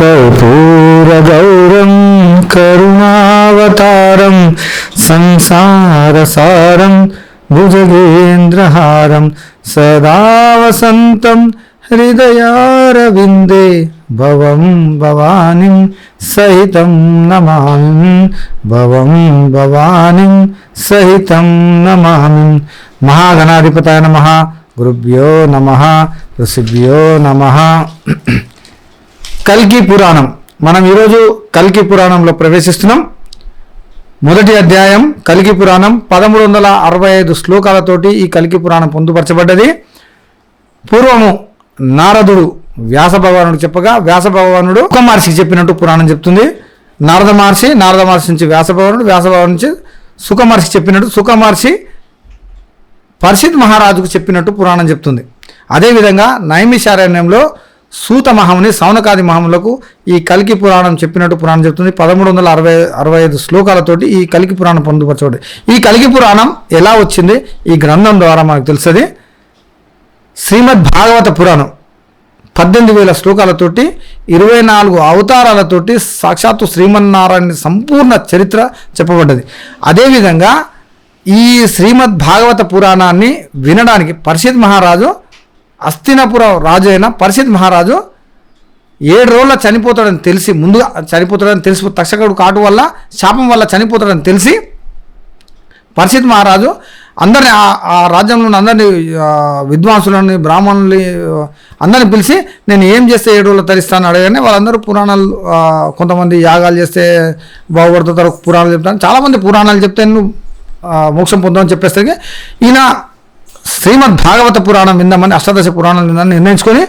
కర్పూరగౌరం కరుణావతారం సంసారసారం భుజగేంద్రహారం సదా వసంతం హృదయారవిందే భవం భవానిం సహితం నమామి భవం భవానిం సహితం నమామి. మహాగణాధిపతాయ నమ గురుభ్యో నమ ఋషిభ్యో నమ. కల్కి పురాణం. మనం ఈరోజు కల్కి పురాణంలో ప్రవేశిస్తున్నాం. మొదటి అధ్యాయం కల్కి పురాణం పదమూడు వందల అరవై ఐదు శ్లోకాలతోటి ఈ కల్కి పురాణం పొందుపరచబడ్డది. పూర్వము నారదుడు వ్యాస భగవానుడు చెప్పగా వ్యాస భగవానుడు ఒక మహర్షికి చెప్పినట్టు పురాణం చెప్తుంది. నారద మహర్షి నారద మహర్షి నుంచి వ్యాస భగవానుడు వ్యాస భగవాన్ నుంచి సుఖ మహర్షి చెప్పినట్టు సుఖ మహర్షి పర్షిత్ మహారాజుకు చెప్పినట్టు పురాణం చెప్తుంది. అదేవిధంగా నైమిషారణ్యంలో సూత మహముని సౌనకాది మహములకు ఈ కలికి పురాణం చెప్పినట్టు పురాణం చెప్తుంది. పదమూడు వందల అరవై అరవై ఐదు శ్లోకాలతోటి ఈ కలికి పురాణం పొందుపరచబడి. ఈ కలికి పురాణం ఎలా వచ్చింది? ఈ గ్రంథం ద్వారా మనకు తెలుస్తుంది శ్రీమద్ భాగవత పురాణం పద్దెనిమిది వేల శ్లోకాలతోటి ఇరవై నాలుగు అవతారాలతోటి సాక్షాత్తు శ్రీమన్నారాయణ సంపూర్ణ చరిత్ర చెప్పబడ్డది. అదేవిధంగా ఈ శ్రీమద్ భాగవత పురాణాన్ని వినడానికి పరిషత్ మహారాజు అస్థినపురం రాజు అయిన పరిషత్ మహారాజు ఏడు రోజుల చనిపోతాడని తెలిసి ముందుగా చనిపోతాడని తెలిసి తక్షకుడు కాటు వల్ల శాపం వల్ల చనిపోతాడని తెలిసి పరిషత్ మహారాజు అందరిని ఆ- రాజ్యంలో అందరిని విద్వాంసులని బ్రాహ్మణుల్ని అందరిని పిలిచి నేను ఏం చేస్తే ఏడు రోజులు తరిస్తాను? అడగగానే వాళ్ళందరూ పురాణాలు కొంతమంది యాగాలు చేస్తే బాగుపడుతుంటారు పురాణాలు చెప్తాను చాలామంది పురాణాలు చెప్తే నువ్వు మోక్షం పొందామని చెప్పేస్తే ఈయన శ్రీమద్ భాగవత పురాణం విందామని అష్టాదశ పురాణం విందామని నిర్ణయించుకొని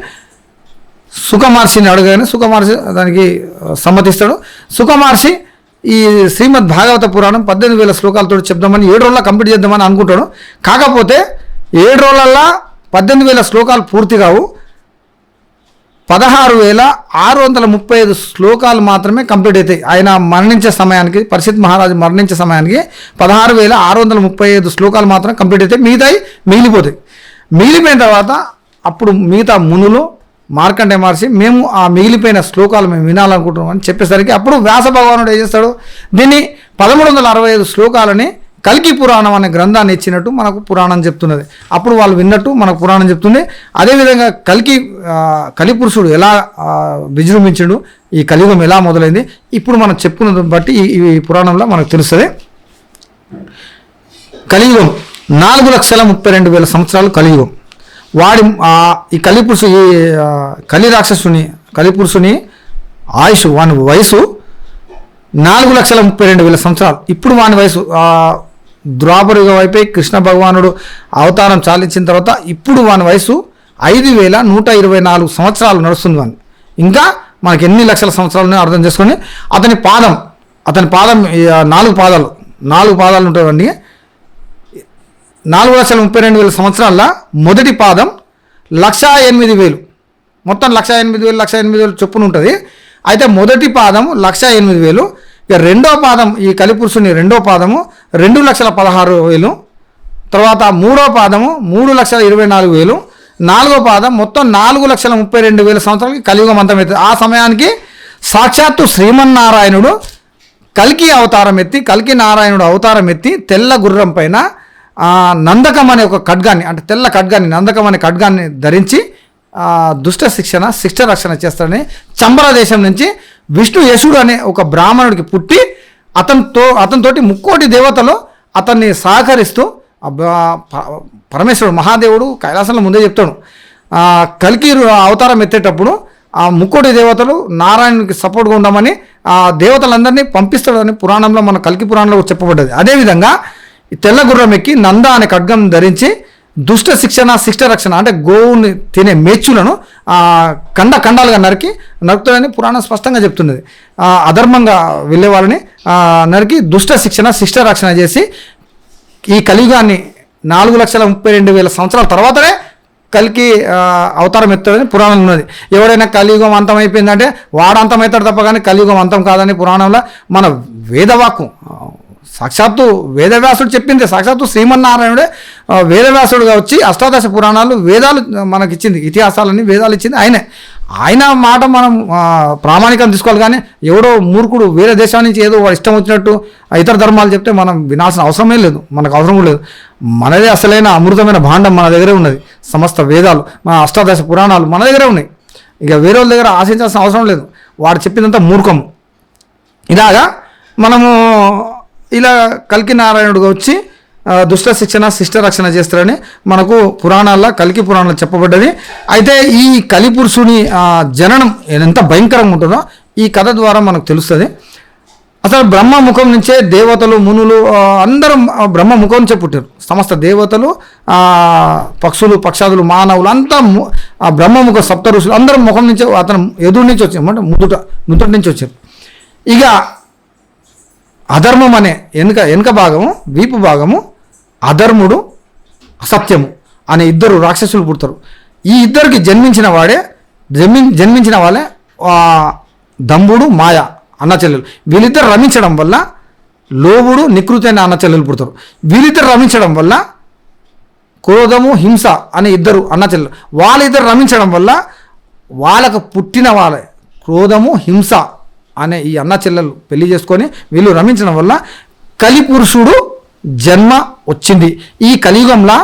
సుఖమహర్షిని అడగగానే సుఖమహర్షి దానికి సమ్మతిస్తాడు. సుఖమహర్షి ఈ శ్రీమద్ భాగవత పురాణం పద్దెనిమిది వేల శ్లోకాలతో చెప్దామని ఏడు రోజుల్లో కంప్లీట్ చేద్దామని అనుకుంటాడు. కాకపోతే ఏడు రోజులల్లా పద్దెనిమిది వేల శ్లోకాలు పూర్తి కావు. పదహారు వేల ఆరు వందల ముప్పై ఐదు శ్లోకాలు మాత్రమే కంప్లీట్ అవుతాయి ఆయన మరణించే సమయానికి పరిషత్ మహారాజు మరణించే సమయానికి పదహారు వేల ఆరు వందల ముప్పై ఐదు శ్లోకాలు మాత్రం కంప్లీట్ అవుతాయి మిగతాయి మిగిలిపోతాయి. మిగిలిపోయిన తర్వాత అప్పుడు మిగతా మునులు మార్కండే మహర్షి మేము ఆ మిగిలిపోయిన శ్లోకాలు మేము వినాలనుకుంటున్నాం అని చెప్పేసరికి అప్పుడు వ్యాస భగవానుడు ఏం చేస్తాడు? దీన్ని పదమూడు వందల అరవై ఐదు శ్లోకాలని కల్కి పురాణం అనే గ్రంథాన్ని ఇచ్చినట్టు మనకు పురాణం చెప్తున్నది. అప్పుడు వాళ్ళు విన్నట్టు మనకు పురాణం చెప్తుంది. అదేవిధంగా కల్కి కలిపురుషుడు ఎలా విజృంభించడు విజృంభించాడు ఈ కలియుగం ఎలా మొదలైంది ఇప్పుడు మనం చెప్పుకున్నది బట్టి ఈ పురాణంలో మనకు తెలుస్తుంది. కలియుగం నాలుగు లక్షల ముప్పై రెండు వేల సంవత్సరాలు కలియుగం. వాడి ఈ కలిపురుషు ఈ కలి రాక్షసుని కలిపురుషుని ఆయుష్ వాని వయసు నాలుగు లక్షల ముప్పై రెండు వేల సంవత్సరాలు. ఇప్పుడు వాని వయసు ఆ, వైపే వైపై కృష్ణ భగవానుడు అవతారం చాలించిన తర్వాత ఇప్పుడు వాని వయసు ఐదు వేల నూట ఇరవై నాలుగు సంవత్సరాలు నడుస్తుంది వాని. ఇంకా మనకి ఎన్ని లక్షల సంవత్సరాలు అర్థం చేసుకొని అతని పాదం అతని పాదం నాలుగు పాదాలు నాలుగు పాదాలు ఉంటాయండి నాలుగు లక్షల ముప్పై రెండు వేల సంవత్సరాల మొదటి పాదం లక్ష ఎనిమిది వేలు. మొత్తం లక్ష ఎనిమిది వేలు లక్ష ఎనిమిది వేలు చొప్పున ఉంటుంది. అయితే మొదటి పాదం లక్ష ఎనిమిది వేలు ఇక రెండో పాదం ఈ కలిపురుషుని రెండో పాదము రెండు లక్షల పదహారు వేలు. తర్వాత మూడో పాదము మూడు లక్షల ఇరవై నాలుగు వేలు. నాలుగో పాదం మొత్తం నాలుగు లక్షల ముప్పై రెండు వేల సంవత్సరాలకి కలియుగం అంతమవుతుంది ఆ సమయానికి సాక్షాత్తు శ్రీమన్నారాయణుడు కల్కి అవతారం ఎత్తి కల్కి నారాయణుడు అవతారం ఎత్తి తెల్ల గుర్రం పైన నందకం అనే ఒక ఖడ్గాన్ని అంటే తెల్ల ఖడ్గాన్ని నందకం అనే ఖడ్గాన్ని ధరించి దుష్ట శిక్షణ శిక్ష రక్షణ చేస్తాడని చంబర దేశం నుంచి విష్ణు యశుడు అనే ఒక బ్రాహ్మణుడికి పుట్టి అతనితో అతనితోటి ముక్కోటి దేవతలు అతన్ని సహకరిస్తూ పరమేశ్వరుడు మహాదేవుడు కైలాసంలో ముందే చెప్తాడు. కలికి అవతారం ఎత్తేటప్పుడు ఆ ముక్కోటి దేవతలు నారాయణునికి సపోర్ట్గా ఉండమని ఆ దేవతలందరినీ పంపిస్తాడని పురాణంలో మన కల్కి పురాణంలో చెప్పబడ్డది. అదేవిధంగా తెల్ల గుర్రం ఎక్కి నంద అనే ఖడ్గం ధరించి దుష్ట శిక్షణ శిష్ట రక్షణ అంటే గోవుని తినే మేచులను కండ కండాలుగా నరికి నరుకుతాడని పురాణం స్పష్టంగా చెప్తున్నది. అధర్మంగా వెళ్ళే వాళ్ళని నరికి దుష్ట శిక్షణ శిష్ట రక్షణ చేసి ఈ కలియుగాన్ని నాలుగు లక్షల ముప్పై రెండు వేల సంవత్సరాల తర్వాతనే కలికి అవతారం ఎత్తాడని పురాణం ఉన్నది. ఎవడైనా కలియుగం అంతం అయిపోయిందంటే వాడు అంతమవుతాడు తప్ప కానీ కలియుగం అంతం కాదని పురాణంలో మన వేదవాక్కు సాక్షాత్తు వేదవ్యాసుడు చెప్పింది సాక్షాత్తు శ్రీమన్నారాయణుడే వేదవ్యాసుడుగా వచ్చి అష్టాదశ పురాణాలు వేదాలు మనకి ఇచ్చింది ఇతిహాసాలన్నీ వేదాలు ఇచ్చింది ఆయనే. ఆయన మాట మనం ప్రామాణికం తీసుకోవాలి కానీ ఎవడో మూర్ఖుడు వేరే దేశం నుంచి ఏదో వాడు ఇష్టం వచ్చినట్టు ఇతర ధర్మాలు చెప్తే మనం వినాల్సిన అవసరమే లేదు మనకు అవసరం లేదు. మనదే అసలైన అమృతమైన భాండం మన దగ్గరే ఉన్నది సమస్త వేదాలు మన అష్టాదశ పురాణాలు మన దగ్గరే ఉన్నాయి. ఇక వేరే వాళ్ళ దగ్గర ఆశించాల్సిన అవసరం లేదు వాడు చెప్పిందంతా మూర్ఖము ఇలాగా మనము ఇలా కల్కి నారాయణుడుగా వచ్చి దుష్ట శిక్షణ శిష్ట రక్షణ చేస్తారని మనకు పురాణాల్లో కలికి పురాణాలు చెప్పబడ్డది. అయితే ఈ కలిపురుషుని జననం ఎంత భయంకరంగా ఉంటుందో ఈ కథ ద్వారా మనకు తెలుస్తుంది. అసలు బ్రహ్మ ముఖం నుంచే దేవతలు మునులు అందరం బ్రహ్మ ముఖం నుంచే పుట్టారు. సమస్త దేవతలు పక్షులు పక్షాదులు మానవులు అంతా ము- ఆ బ్రహ్మ ముఖ సప్త ఋషులు అందరం ముఖం నుంచే అతను ఎదురు నుంచి వచ్చారు. అంటే ముదుట ముదుటి నుంచి వచ్చారు. ఇక అధర్మం అనే వెనుక వెనుక భాగము వీపు భాగము అధర్ముడు అసత్యము అనే ఇద్దరు రాక్షసులు పుడతారు. ఈ ఇద్దరికి జన్మించిన వాడే జన్మి జన్మించిన వాళ్ళే దంబుడు మాయ అన్న చెల్లెలు. వీళ్ళిద్దరు రమించడం వల్ల లోబుడు నికృతి అనే అన్న చెల్లెలు పుడతారు. వీళ్ళిద్దరు రమించడం వల్ల క్రోధము హింస అనే ఇద్దరు అన్న చెల్లెలు. వాళ్ళిద్దరు రమించడం వల్ల వాళ్ళకు పుట్టిన వాళ్ళే. క్రోధము హింస అనే ఈ అన్న చెల్లెలు పెళ్ళి చేసుకొని వీళ్ళు రమించడం వల్ల కలిపురుషుడు జన్మ వచ్చింది. ఈ కలియుగంలో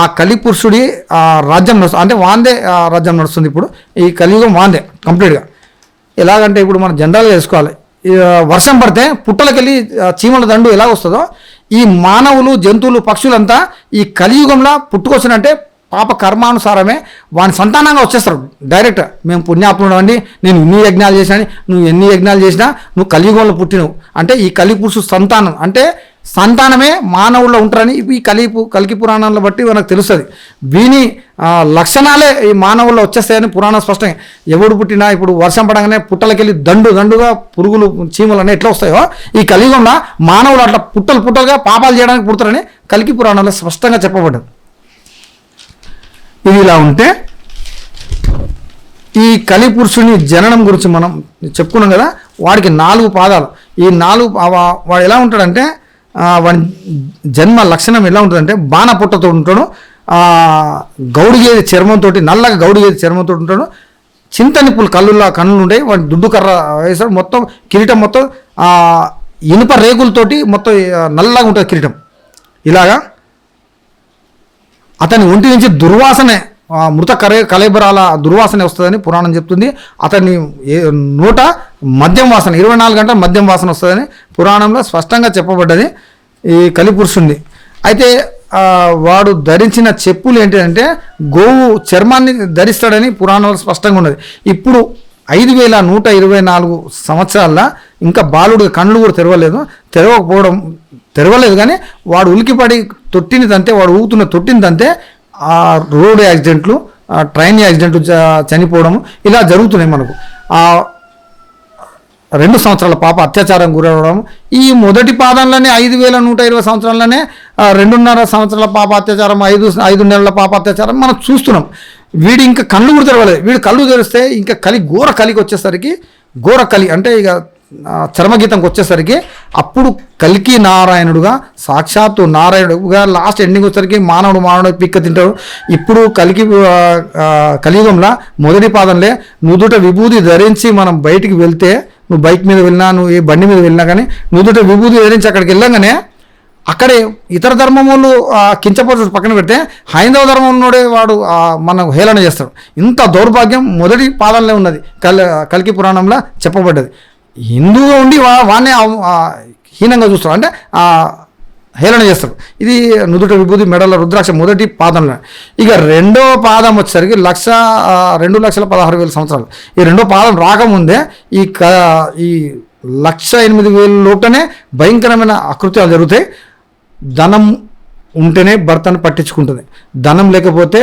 ఆ కలిపురుషుడి ఆ రాజ్యం నడుస్తుంది అంటే వాందే రాజ్యం నడుస్తుంది ఇప్పుడు. ఈ కలియుగం వాందే కంప్లీట్గా. ఎలాగంటే ఇప్పుడు మనం జనరల్గా వేసుకోవాలి వర్షం పడితే పుట్టలకెళ్ళి చీమల దండు ఎలా వస్తుందో ఈ మానవులు జంతువులు పక్షులంతా ఈ కలియుగంలో పుట్టుకొచ్చినంటే పాప కర్మానుసారమే వాని సంతానంగా వచ్చేస్తారు. డైరెక్ట్ మేము పుణ్యాత్ముడు అండి నేను ఇన్ని యజ్ఞాలు చేసినా నువ్వు ఎన్ని యజ్ఞాలు చేసినా నువ్వు కలియుగంలో పుట్టినవు. అంటే ఈ కలిపురుషు సంతానం అంటే సంతానమే మానవుల్లో ఉంటారని ఈ కలిపు కలికి పురాణాలను బట్టి మనకు తెలుస్తుంది. వీని లక్షణాలే ఈ మానవుల్లో వచ్చేస్తాయని పురాణం స్పష్టంగా ఎవడు పుట్టినా ఇప్పుడు వర్షం పడగానే పుట్టలకెళ్ళి దండు దండుగా పురుగులు చీమలు అన్నీ ఎట్లా వస్తాయో ఈ కలియుగంలో మానవులు అట్లా పుట్టలు పుట్టలుగా పాపాలు చేయడానికి పుడతారని కలికి పురాణంలో స్పష్టంగా చెప్పబడ్డది. ఇది ఇలా ఉంటే ఈ కలిపురుషుని జననం గురించి మనం చెప్పుకున్నాం కదా వాడికి నాలుగు పాదాలు. ఈ నాలుగు పా- వాడు ఎలా ఉంటాడంటే వాడి జన్మ లక్షణం ఎలా ఉంటుందంటే బాణ పుట్టతో ఉంటాడు గౌడిగేది చర్మంతో నల్లగా గౌడిగేది చర్మంతో ఉంటాడు. చింత నిప్పులు కళ్ళులా కన్నులు ఉండే వాడి దుడ్డు కర్ర వేస్తాడు మొత్తం కిరీటం మొత్తం ఇనుప రేకులతోటి మొత్తం నల్లగా ఉంటుంది కిరీటం. ఇలాగా అతని ఒంటి నుంచి దుర్వాసనే మృత కరే కలేబరాల దుర్వాసన వస్తుందని పురాణం చెప్తుంది. అతని ఏ నోట మద్యం వాసన ఇరవై నాలుగు గంటల మద్యం వాసన వస్తుందని పురాణంలో స్పష్టంగా చెప్పబడ్డది ఈ కలిపురుషుణ్ణి. అయితే వాడు ధరించిన చెప్పులు ఏంటంటే గోవు చర్మాన్ని ధరిస్తాడని పురాణంలో స్పష్టంగా ఉన్నది. ఇప్పుడు ఐదు వేల నూట ఇరవై నాలుగు సంవత్సరాల ఇంకా బాలుడు కళ్ళు కూడా తెరవలేదు. తెరవకపోవడం తెరవలేదు కానీ వాడు ఉలికిపడి తొట్టిని తంతే వాడు ఊగుతున్న తొట్టిని తంతే ఆ రోడ్ యాక్సిడెంట్లు ట్రైన్ యాక్సిడెంట్లు చనిపోవడం చనిపోవడము ఇలా జరుగుతున్నాయి మనకు. ఆ రెండు సంవత్సరాల పాప అత్యాచారం గురవడం ఈ మొదటి పాదంలోనే ఐదు వేల నూట ఇరవై సంవత్సరాల్లోనే రెండున్నర సంవత్సరాల పాప అత్యాచారం ఐదు ఐదు నెలల పాప అత్యాచారం మనం చూస్తున్నాం. వీడు ఇంకా కళ్ళు కూడా తెరవలేదు. వీడు కళ్ళు తెరిస్తే ఇంకా కలి ఘోర కలికి వచ్చేసరికి ఘోర కలి అంటే ఇక చర్మగీతంకి వచ్చేసరికి అప్పుడు కలికి నారాయణుడుగా సాక్షాత్తు నారాయణుడుగా లాస్ట్ ఎండింగ్ వచ్చేసరికి మానవుడు మానవుడు పిక్క తింటాడు. ఇప్పుడు కలికి కలియుగంలో మొదటి పాదంలే నుదుట విభూది ధరించి మనం బయటికి వెళ్తే నువ్వు బైక్ మీద వెళ్ళినా నువ్వు ఏ బండి మీద వెళ్ళినా కానీ నుదుట విభూది ధరించి అక్కడికి వెళ్ళంగానే అక్కడే ఇతర ధర్మం వాళ్ళు కించపరచు పక్కన పెడితే హైందవ ధర్మం ఉన్నోడే వాడు మనం మన హేళన చేస్తాడు. ఇంత దౌర్భాగ్యం మొదటి పాదంలో ఉన్నది. కల్ కల్కి పురాణంలో చెప్పబడ్డది. హిందువుగా ఉండి వా వాడిని హీనంగా చూస్తాడు అంటే హేళన చేస్తాడు ఇది నుదుట విభూతి మెడల రుద్రాక్ష మొదటి పాదంలో. ఇక రెండో పాదం వచ్చేసరికి లక్ష రెండు లక్షల పదహారు వేల సంవత్సరాలు. ఈ రెండో పాదం రాకముందే ఈ క ఈ లక్ష ఎనిమిది వేల లోటనే భయంకరమైన అకృత్యాలు జరుగుతాయి. ధనం ఉంటేనే భర్తను పట్టించుకుంటుంది. ధనం లేకపోతే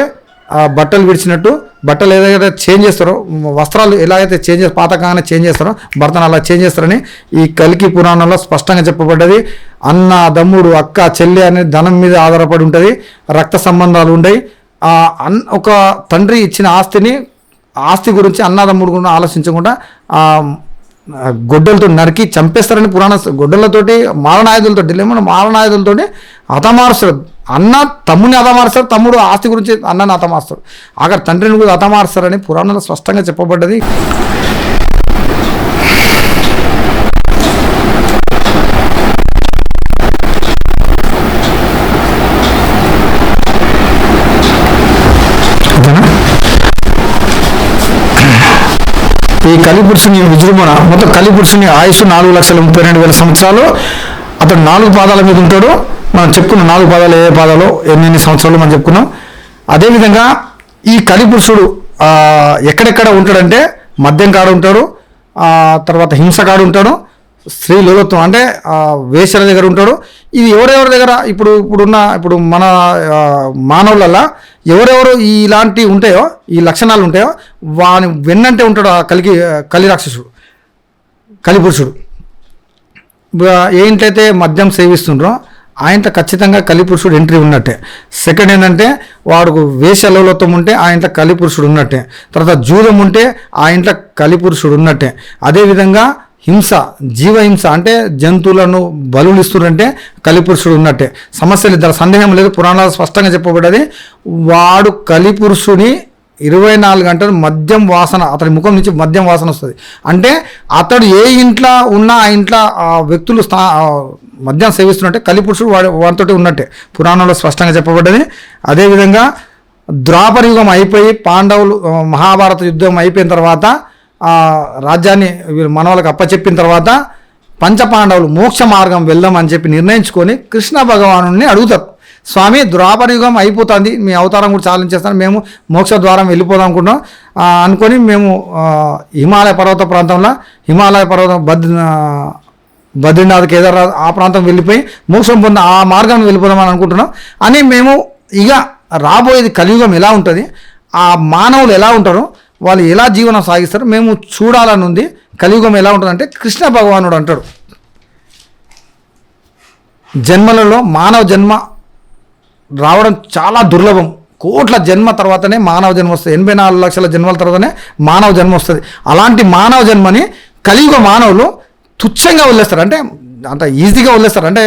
బట్టలు విడిచినట్టు బట్టలు ఏదైతే చేంజ్ చేస్తారో వస్త్రాలు ఎలాగైతే చేంజ్ చేస్తారో పాతకంగానే చేంజ్ చేస్తారో భర్తను అలా చేంజ్ చేస్తారని ఈ కలికి పురాణంలో స్పష్టంగా చెప్పబడ్డది. అన్న దమ్ముడు అక్క చెల్లి అనే ధనం మీద ఆధారపడి ఉంటుంది. రక్త సంబంధాలు ఉండయి. ఆ అన్ ఒక తండ్రి ఇచ్చిన ఆస్తిని ఆస్తి గురించి అన్నదమ్ముడు కూడా ఆలోచించకుండా ఆ గొడ్డలతో నరికి చంపేస్తారని పురాణ గొడ్డలతోటి మారణాయుధులతో లేమో మారణాయుధులతోటి హతమారుస్తారు అన్న తమ్ముని హతమారుస్తాడు తమ్ముడు ఆస్తి గురించి అన్నని అతమారుస్తారు అక్కడ తండ్రిని కూడా అతమారుస్తారని పురాణంలో స్పష్టంగా చెప్పబడ్డది. ఈ కలిపురుషుని విజృంభణ మొత్తం కలిపురుషుని ఆయుష్ నాలుగు లక్షల ముప్పై రెండు వేల సంవత్సరాలు. అతడు నాలుగు పాదాల మీద ఉంటాడు. మనం చెప్పుకున్న నాలుగు పాదాలు ఏ పాదాలు ఎన్ని సంవత్సరాలు మనం చెప్పుకున్నాం. అదేవిధంగా ఈ కలిపురుషుడు ఎక్కడెక్కడ ఉంటాడంటే మద్యం కాడు ఉంటాడు తర్వాత హింస కాడు ఉంటాడు స్త్రీ లోలత్వం అంటే ఆ, దగ్గర ఉంటాడు. ఇది ఎవరెవరి దగ్గర? ఇప్పుడు ఇప్పుడున్న ఇప్పుడు మన మానవులల్లా ఎవరెవరు ఇలాంటి ఇలాంటివి ఉంటాయో ఈ లక్షణాలు ఉంటాయో వాని వెన్నంటే ఉంటాడు ఆ కలికి కలి రాక్షసుడు కలిపురుషుడు ఏంటైతే మద్యం సేవిస్తుండ్రో ఆయనతో ఖచ్చితంగా కలిపురుషుడు ఎంట్రీ ఉన్నట్టే. సెకండ్ ఏంటంటే వాడు వేషలతో ఉంటే ఆయనతో కలిపురుషుడు ఉన్నట్టే. తర్వాత జూదం ఉంటే ఆయనతో కలిపురుషుడు ఉన్నట్టే. అదేవిధంగా హింస జీవహింస అంటే జంతువులను బలులు ఇస్తుంటే కలిపురుషుడు ఉన్నట్టే. సమస్యలు ఇద్దరు సందేహం లేదు. పురాణాలు స్పష్టంగా చెప్పబడ్డది. వాడు కలిపురుషుని ఇరవై నాలుగు గంటలు మద్యం వాసన అతడి ముఖం నుంచి మద్యం వాసన వస్తుంది. అంటే అతడు ఏ ఇంట్లో ఉన్నా ఆ ఇంట్లో ఆ వ్యక్తులు స్థా మద్యం సేవిస్తున్నట్టే కలిపురుషుడు వాడి వారితోటి ఉన్నట్టే. పురాణంలో స్పష్టంగా చెప్పబడ్డది. అదేవిధంగా ద్వాపర యుగం అయిపోయి పాండవులు మహాభారత యుద్ధం అయిపోయిన తర్వాత ఆ రాజ్యాన్ని వీళ్ళు మనవాళ్ళకి అప్పచెప్పిన తర్వాత పంచపాండవులు మోక్ష మార్గం వెళ్దాం అని చెప్పి నిర్ణయించుకొని కృష్ణ భగవాను అడుగుతారు. స్వామి ద్వాపర యుగం అయిపోతుంది. మీ అవతారం కూడా చాలించేస్తాను మేము మోక్ష ద్వారం వెళ్ళిపోదాం అనుకుంటున్నాం. అనుకొని మేము హిమాలయ పర్వత ప్రాంతంలో హిమాలయ పర్వతం బద్ బద్రీనాథ్ కేదార్నాథ్ ఆ ప్రాంతం వెళ్ళిపోయి మోక్షం పొంద ఆ మార్గం వెళ్ళిపోదామని అనుకుంటున్నాం. అని మేము ఇక రాబోయేది కలియుగం ఎలా ఉంటుంది ఆ మానవులు ఎలా ఉంటారో వాళ్ళు ఎలా జీవనం సాగిస్తారు మేము చూడాలని ఉంది. కలియుగం ఎలా ఉంటుందంటే కృష్ణ భగవానుడు అంటాడు. జన్మలలో మానవ జన్మ రావడం చాలా దుర్లభం. కోట్ల జన్మ తర్వాతనే మానవ జన్మ వస్తుంది. ఎనభై నాలుగు లక్షల జన్మల తర్వాతనే మానవ జన్మ వస్తుంది. అలాంటి మానవ జన్మని కలియుగ మానవులు తుచ్చంగా వదిలేస్తారు. అంటే అంత ఈజీగా వదిలేస్తారు. అంటే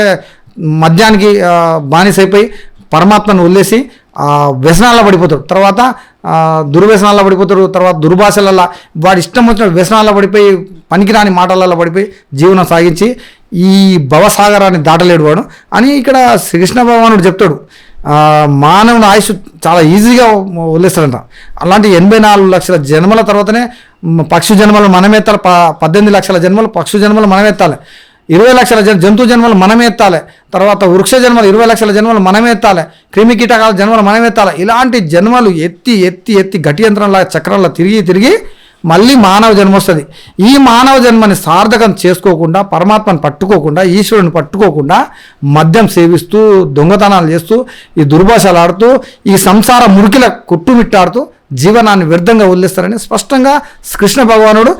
మద్యానికి బానిసైపోయి పరమాత్మను వదిలేసి వ్యసనాల్లో పడిపోతాడు తర్వాత ఆ, దుర్వ్యసనాల్లో పడిపోతాడు తర్వాత దుర్భాషలల్లో వాడి ఇష్టం వచ్చిన వ్యసనాల్లో పడిపోయి పనికిరాని మాటలలో పడిపోయి జీవనం సాగించి ఈ భవసాగరాన్ని దాటలేడు వాడు అని ఇక్కడ శ్రీకృష్ణ భగవానుడు చెప్తాడు. మానవుని ఆయుష్ చాలా ఈజీగా వదిలేస్తారంట అలాంటి ఎనభై నాలుగు లక్షల జన్మల తర్వాతనే పక్షి జన్మలు మనమెత్తాలి. ప పద్దెనిమిది లక్షల జన్మలు పక్షి జన్మలు మనమెత్తాలి. ఇరవై లక్షల జన్ జంతు జన్మలు మనమే ఎత్తాలి తర్వాత వృక్ష జన్మలు ఇరవై లక్షల జన్మలు మనమే ఎత్తాలి క్రిమి కీటకాల జన్మలు మనమే ఎత్తాలి ఇలాంటి జన్మలు ఎత్తి ఎత్తి ఎత్తి గట్టి యంత్రంలా చక్రంలో తిరిగి తిరిగి మళ్ళీ మానవ జన్మ వస్తుంది. ఈ మానవ జన్మని సార్థకం చేసుకోకుండా పరమాత్మను పట్టుకోకుండా ఈశ్వరుని పట్టుకోకుండా మద్యం సేవిస్తూ దొంగతనాలు చేస్తూ ఈ దుర్భాషలు ఆడుతూ ఈ సంసార మురికిల కొట్టుమిట్టాడుతూ జీవనాన్ని వ్యర్థంగా వదిలేస్తారని స్పష్టంగా కృష్ణ భగవానుడు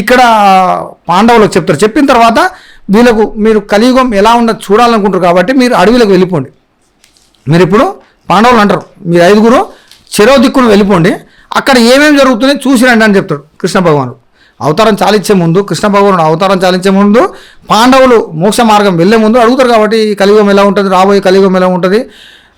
ఇక్కడ పాండవులకు చెప్తారు. చెప్పిన తర్వాత వీళ్ళకు మీరు కలియుగం ఎలా ఉండదు చూడాలనుకుంటారు కాబట్టి మీరు అడవిలకు వెళ్ళిపోండి. మీరు ఇప్పుడు పాండవులు అంటారు. మీరు ఐదుగురు చెరో దిక్కును వెళ్ళిపోండి. అక్కడ ఏమేమి జరుగుతున్నాయి చూసి రండి అని చెప్తాడు కృష్ణ భగవానుడు. అవతారం చాలించే ముందు కృష్ణ భగవానుడు అవతారం చాలించే ముందు పాండవులు మోక్ష మార్గం వెళ్ళే ముందు అడుగుతారు కాబట్టి కలియుగం ఎలా ఉంటుంది రాబోయే కలియుగం ఎలా ఉంటుంది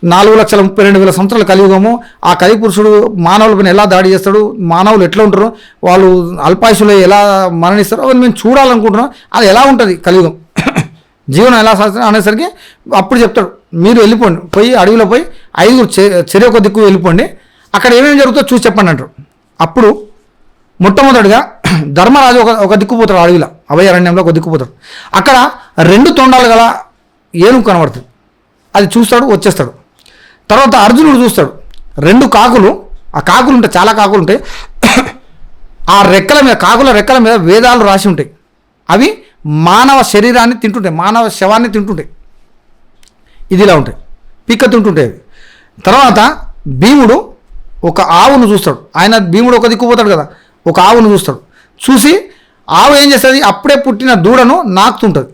నాలుగు లక్షల ముప్పై రెండు వేల సంవత్సరాల కలియుగము ఆ కలిపురుషుడు మానవులపైన ఎలా దాడి చేస్తాడు మానవులు ఎట్లా ఉంటారు వాళ్ళు అల్పాయుషులు ఎలా మరణిస్తారు అవన్నీ మేము చూడాలనుకుంటున్నాం అది ఎలా ఉంటుంది కలియుగం? జీవనం ఎలా సాగుతుంది అనేసరికి అప్పుడు చెప్తాడు మీరు వెళ్ళిపోండి పోయి అడవిలో పోయి ఐదుగురు చె- చెరి ఒక దిక్కు వెళ్ళిపోండి అక్కడ ఏమేమి జరుగుతుందో చూసి చెప్పండి అంటారు. అప్పుడు మొట్టమొదటిగా ధర్మరాజు ఒక ఒక దిక్కుపోతాడు అడవిలో అభయారణ్యంలో ఒక దిక్కుపోతాడు అక్కడ రెండు తొండాలు గల ఏనుగు కనబడుతుంది. అది చూస్తాడు వచ్చేస్తాడు. తర్వాత అర్జునుడు చూస్తాడు. రెండు కాకులు ఆ కాకులు ఉంటాయి చాలా కాకులు ఉంటాయి. ఆ రెక్కల మీద కాకుల రెక్కల మీద వేదాలు రాసి ఉంటాయి. అవి మానవ శరీరాన్ని తింటుంటాయి మానవ శవాన్ని తింటుంటాయి. ఇది ఇలా ఉంటాయి. పిక్క తింటుంటాయి అవి. తర్వాత భీముడు ఒక ఆవును చూస్తాడు. ఆయన భీముడు ఒక దిక్కు పోతాడు కదా. ఒక ఆవును చూస్తాడు. చూసి ఆవు ఏం చేస్తుంది? అప్పుడే పుట్టిన దూడను నాకుతుంటుంది.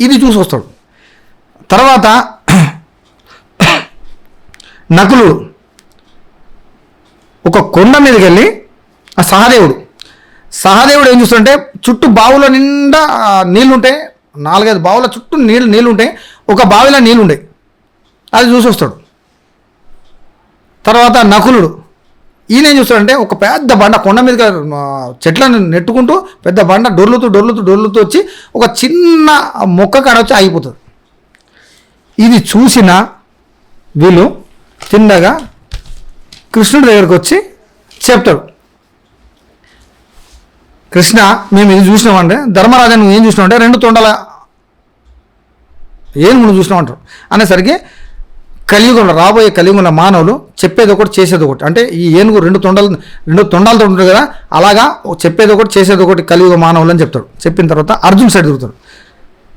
ఇది చూసి వస్తాడు. తర్వాత నకులుడు ఒక కొండ మీదకి వెళ్ళి ఆ సహదేవుడు. సహదేవుడు ఏం చూస్తుంటే చుట్టూ బావుల నిండా నీళ్ళుంటాయి నాలుగైదు బావుల చుట్టూ నీళ్ళు నీళ్ళు ఉంటాయి ఒక బావిలో నీళ్ళు ఉంటాయి అది చూసి వస్తాడు. తర్వాత నకులుడు. ఈయన ఏం చూస్తాడంటే ఒక పెద్ద బండ కొండ మీద చెట్లను నెట్టుకుంటూ పెద్ద బండ డొర్లుతూ డొర్లుతూ డొర్లుతూ వచ్చి ఒక చిన్న మొక్క కాడ వచ్చి ఆగిపోతుంది. ఇది చూసిన వీళ్ళు తిండగా కృష్ణుడి దగ్గరకు వచ్చి చెప్తాడు. కృష్ణ మేము ఇది చూసినామంటే ధర్మరాజా నువ్వు ఏం చూసినావంటే రెండు తొండల ఏం నువ్వు చూసినావంటారు అనేసరికి కలియుగంలో రాబోయే కలియుగంలో మానవులు చెప్పేది ఒకటి చేసేది ఒకటి. అంటే ఈ ఏనుగు రెండు తొండలు రెండు తొండాలతో ఉంటుంది కదా అలాగా చెప్పేది ఒకటి చేసేది ఒకటి కలియుగ మానవులు అని చెప్తాడు. చెప్పిన తర్వాత అర్జున్ సైడ్ తిరుగుతాడు.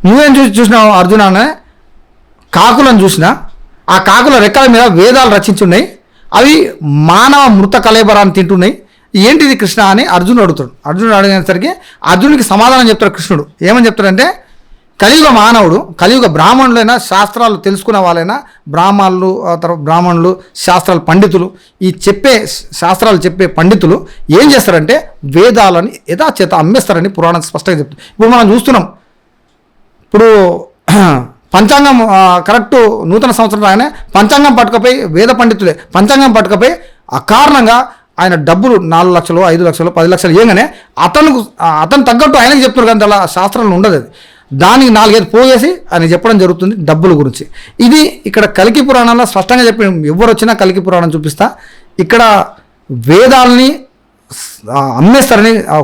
నువ్వేం చూసి చూసినావు అర్జున అనే? కాకులను చూసినా? ఆ కాకుల రెక్కల మీద వేదాలు రచించున్నాయి. అవి మానవ మృత కలేబరాన్ని తింటున్నాయి. ఏంటిది కృష్ణ అని అర్జునుడు అడుగుతాడు. అర్జునుడు అడిగినసరికి అర్జునుడికి సమాధానం చెప్తాడు కృష్ణుడు. ఏమని చెప్తాడంటే కలియుగ మానవుడు కలియుగ బ్రాహ్మణులైనా శాస్త్రాలు తెలుసుకున్న వాళ్ళైనా బ్రాహ్మణులు తర్వాత బ్రాహ్మణులు శాస్త్రాలు పండితులు ఈ చెప్పే శాస్త్రాలు చెప్పే పండితులు ఏం చేస్తారంటే వేదాలని యథాచేత అమ్మేస్తారని పురాణం స్పష్టంగా చెప్తుంది ఇప్పుడు మనం చూస్తున్నాం. ఇప్పుడు పంచాంగం కరెక్టు కరెక్ట్ నూతన సంవత్సరం రాగానే పంచాంగం పట్టుకపోయి వేద పండితులే పంచాంగం పట్టుకపోయి అకారణంగా ఆయన డబ్బులు నాలుగు లక్షలు ఐదు లక్షలు పది లక్షలు ఏంగానే అతను అతను తగ్గట్టు ఆయనకి చెప్తున్నారు కానీ అలా శాస్త్రంలో ఉండదు అది. దానికి నాలుగైదు పోగేసి అని చెప్పడం జరుగుతుంది డబ్బుల గురించి. ఇది ఇక్కడ కలికి పురాణంలో స్పష్టంగా చెప్పి ఎవరు వచ్చినా కలికి పురాణం చూపిస్తా. ఇక్కడ వేదాలని అమ్మేస్తారని ఆ,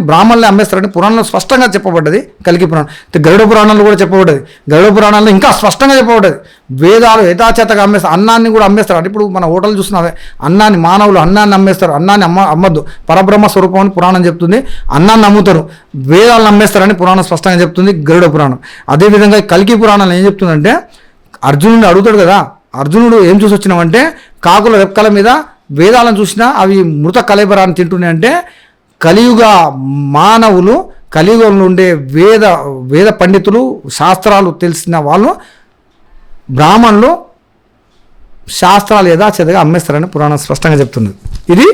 బ్రాహ్మణులే అమ్మేస్తారని పురాణంలో స్పష్టంగా చెప్పబడ్డది కలికి పురాణం. గరుడ పురాణంలో కూడా చెప్పబడ్డది. గరుడ పురాణంలో ఇంకా స్పష్టంగా చెప్పబడ్డది. వేదాలు యథాచేతగా అమ్మేస్తారు అన్నాన్ని కూడా అమ్మేస్తారు. అంటే ఇప్పుడు మన హోటల్ చూస్తున్నావే అన్నాన్ని మానవులు అన్నాన్ని అమ్మేస్తారు. అన్నాన్ని అమ్మ అమ్మద్దు. పరబ్రహ్మ స్వరూపం అని పురాణం చెప్తుంది. అన్నాన్ని అమ్ముతారు వేదాలను అమ్మేస్తారని పురాణం స్పష్టంగా చెప్తుంది. గరుడ పురాణం. అదేవిధంగా కలికి పురాణంలో ఏం చెప్తుందంటే అర్జునుడు అడుగుతాడు కదా. అర్జునుడు ఏం చూసి వచ్చినామంటే కాకుల రెక్కల మీద వేదాలను చూసినా అవి మృత కలేబరాన్ని తింటున్నాయంటే కలియుగ మానవులు కలియుగంలో ఉండే వేద వేద పండితులు శాస్త్రాలు తెలిసిన వాళ్ళు బ్రాహ్మణులు శాస్త్రాలు యథాచేతగా అమ్మేస్తారని పురాణం స్పష్టంగా చెప్తుంది ఇది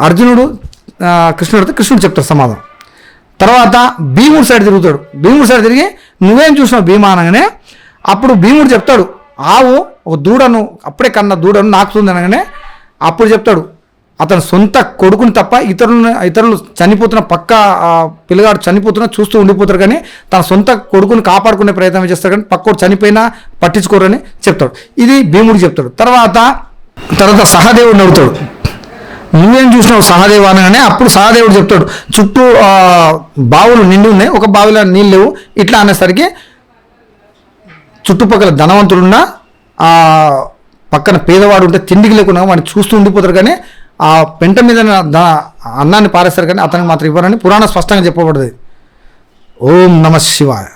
అర్జునుడు కృష్ణుడితో కృష్ణుడు చెప్తాడు సమాధానం. తర్వాత భీముడు సైడ్ తిరుగుతాడు. భీముడు సైడ్ తిరిగి నువ్వేం చూసినావు భీమా అనగానే అప్పుడు భీముడు చెప్తాడు ఆవు ఒక దూడను అప్పుడే కన్న దూడను నాకుతుంది అనగానే అప్పుడు చెప్తాడు అతను సొంత కొడుకుని తప్ప ఇతరులను ఇతరులు చనిపోతున్న పక్క పిల్లగాడు చనిపోతున్నా చూస్తూ ఉండిపోతారు కానీ తన సొంత కొడుకుని కాపాడుకునే ప్రయత్నం చేస్తారు కానీ పక్కోడు చనిపోయినా పట్టించుకోరని చెప్తాడు. ఇది భీముడు చెప్తాడు. తర్వాత తర్వాత సహదేవుడు అడుగుతాడు నువ్వేం చూసినావు సహదేవు? అనగానే అప్పుడు సహదేవుడు చెప్తాడు చుట్టూ బావులు నిండి ఉన్నాయి ఒక బావిలో నీళ్ళు లేవు. ఇట్లా అనేసరికి చుట్టుపక్కల ధనవంతులున్నా పక్కన పేదవాడు ఉంటే తిండికి లేకుండా వాడిని చూస్తూ ఉండిపోతారు కానీ ఆ పెంట మీద అన్నాన్ని పారేస్తారు కానీ అతనికి మాత్రం ఇవ్వరని పురాణ స్పష్టంగా చెప్పబడింది ఓం నమ శివాయ.